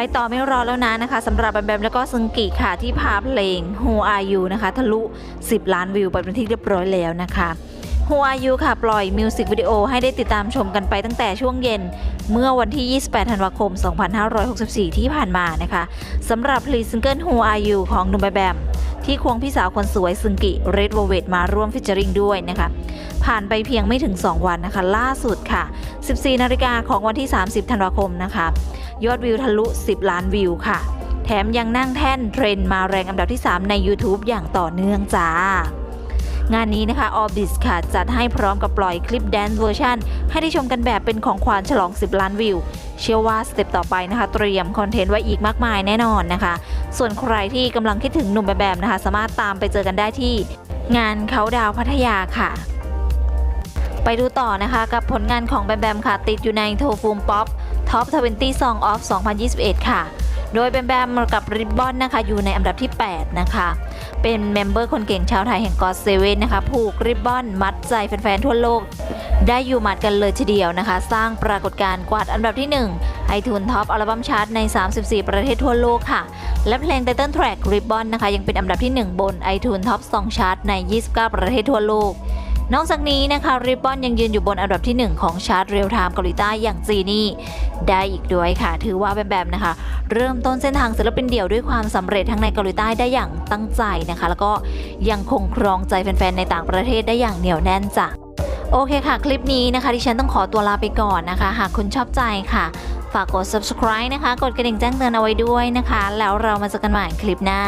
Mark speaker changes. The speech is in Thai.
Speaker 1: ไปต่อไม่รอแล้วนะนะคะสำหรับแบมแบมแล้วก็ซึงกิค่ะที่พาเพลง Who Are You นะคะทะลุ 10 ล้านวิวไปเป็นที่เรียบร้อยแล้วนะคะ Who Are You ค่ะ ปล่อยมิวสิกวิดีโอให้ได้ติดตามชมกันไปตั้งแต่ช่วงเย็น เมื่อวันที่ 28 ธันวาคม 2564 ที่ผ่านมานะคะสำหรับพลีซิงเกิล Who Are You ของหนุ่มแบมแบมที่ควงพี่สาวคนสวยซึงกิเรดโวเวตมาร่วมฟิชเจอริงด้วยนะคะผ่านไปเพียงไม่ถึง 2 วันนะคะ ล่าสุดค่ะ 14 นาฬิกาของวันที่ 30 ธันวาคมนะคะ ยอดวิวทะลุ 10 ล้านวิวค่ะ แถมยังนั่งแท่นเทรนมาแรงอันดับที่ 3 ใน YouTube อย่างต่อเนื่องจ้างานนี้นะคะ Orbis ค่ะ จัดให้พร้อมกับปล่อยคลิปแดนซ์เวอร์ชันให้ได้ชมกันแบบเป็นของขวัญฉลอง 10 ล้านวิว เชื่อว่าสเต็ปต่อไปนะคะ เตรียมคอนเทนต์ไว้อีกมากมายแน่นอนนะคะ ส่วนใครที่กำลังคิดถึงหนุ่มแบมแบมนะคะ สามารถตามไปเจอกันได้ที่ งานเขาดาวพัทยาค่ะ ไปดูต่อนะคะกับผลงานของแบมแบมค่ะ ติดอยู่ในโทฟูมป๊อป ท็อป20 Song of 2021 ค่ะ โดยแบมแบมกับริบบอนนะคะ อยู่ในอันดับที่ 8 นะคะ เป็นเมมเบอร์คนเก่งชาวไทยแห่งกอดเซเว่นนะคะ ผูกริบบอนมัดใจแฟนๆทั่วโลก ได้อยู่หมัดกันเลยทีเดียวนะคะ สร้างปรากฏการณ์กวาดอันดับที่ 1 ไอทูนท็อปอัลบั้มชาร์ตใน 34 ประเทศทั่วโลกค่ะ และเพลงไตเติ้ลแทร็กริบบอนนะคะ ยังเป็นอันดับที่ 1 บน iTunes Top Song Chart ใน 29 ประเทศทั่วโลก นอกจากนี้นะคะริบบอนยังยืนอยู่บนอันดับที่ 1 ของชาร์ตเรียลไทม์เกาหลีใต้อย่างจีนี่ ได้อีกด้วยค่ะ ถือว่าแบมแบมนะคะ เริ่มต้นเส้นทางศิลปินเดี่ยวด้วยความสำเร็จทั้งในเกาหลีใต้ได้อย่างตั้งใจนะคะ แล้วก็ยังคงครองใจแฟนๆในต่างประเทศได้อย่างเหนียวแน่นจ้ะโอเคค่ะ คลิปนี้นะคะดิฉันต้องขอตัวลาไปก่อนนะคะ หากคุณชอบใจค่ะ ฝากกด subscribe นะคะ กดกระดิ่งแจ้งเตือนเอาไว้ด้วยนะคะ แล้วเรามาเจอกันใหม่คลิปหน้า